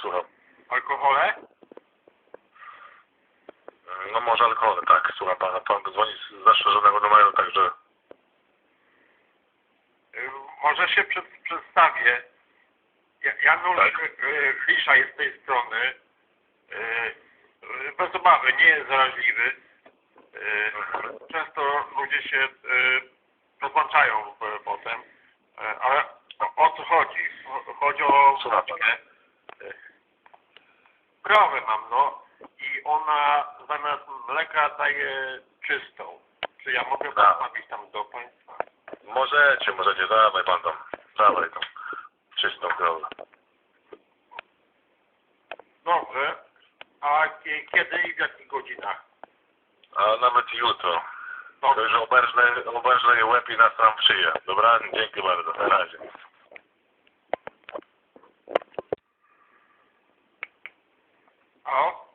słucham. Alkohole? No może alkohol, tak, słucham pana. Pan dzwoni z zastrzeżonego numeru, także... Y, Może się przed, przedstawię. Ja- Janusz Tak. y, Lisza jest z tej strony. Y, y, Bez obawy, nie jest zaraźliwy. Y, Mhm. Często ludzie się y, rozłączają y, potem. Y, Ale o, o co chodzi? O- Chodzi o. Y, Krowę mam, no. I ona zamiast mleka daje czystą. Czy ja mogę Tak. postawić tam do państwa? Możecie, możecie, dawaj pan tam. Dawaj tą czystą krowę. Dobrze. A kie- kiedy i w jakich godzinach? A nawet jutro. To Dobrze. już je łeb i nas tam w szyję. Dobra? Dzięki bardzo. Na razie. Hello?